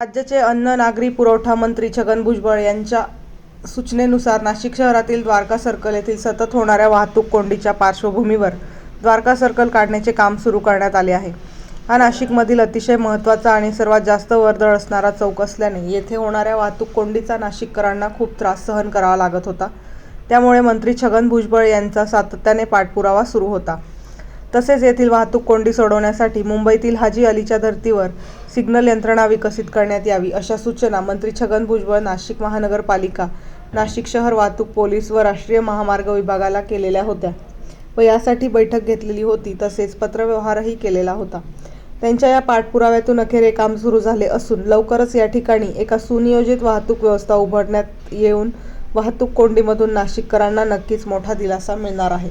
राज्याचे अन्न नागरी पुरवठा मंत्री छगन भुजबळ यांच्या सूचनेनुसार नाशिक शहरातील द्वारका सर्कल येथील सतत होणाऱ्या वाहतूक कोंडीच्या पार्श्वभूमीवर द्वारका सर्कल काढण्याचे काम सुरू करण्यात आले आहे. हा नाशिकमधील अतिशय महत्त्वाचा आणि सर्वात जास्त वर्दळ असणारा चौक असल्याने येथे होणाऱ्या वाहतूक कोंडीचा नाशिककरांना खूप त्रास सहन करावा लागत होता. त्यामुळे मंत्री छगन भुजबळ यांचा सातत्याने पाठपुरावा सुरू होता. तसेच येथील वाहतूक कोंडी सोडवण्यासाठी मुंबईतील हाजी अलीच्या धर्तीवर सिग्नल यंत्रणा विकसित करण्यात यावी अशा सूचना मंत्री छगन भुजबळ नाशिक महानगरपालिका नाशिक शहर वाहतूक पोलीस व राष्ट्रीय महामार्ग विभागाला केलेल्या होत्या व यासाठी बैठक घेतलेली होती तसेच पत्रव्यवहारही केलेला होता. त्यांच्या या पाठपुराव्यातून अखेर हे काम सुरू झाले असून लवकरच या ठिकाणी एका सुनियोजित वाहतूक व्यवस्था उभारण्यात येऊन वाहतूक कोंडीमधून नाशिककरांना नक्कीच मोठा दिलासा मिळणार आहे.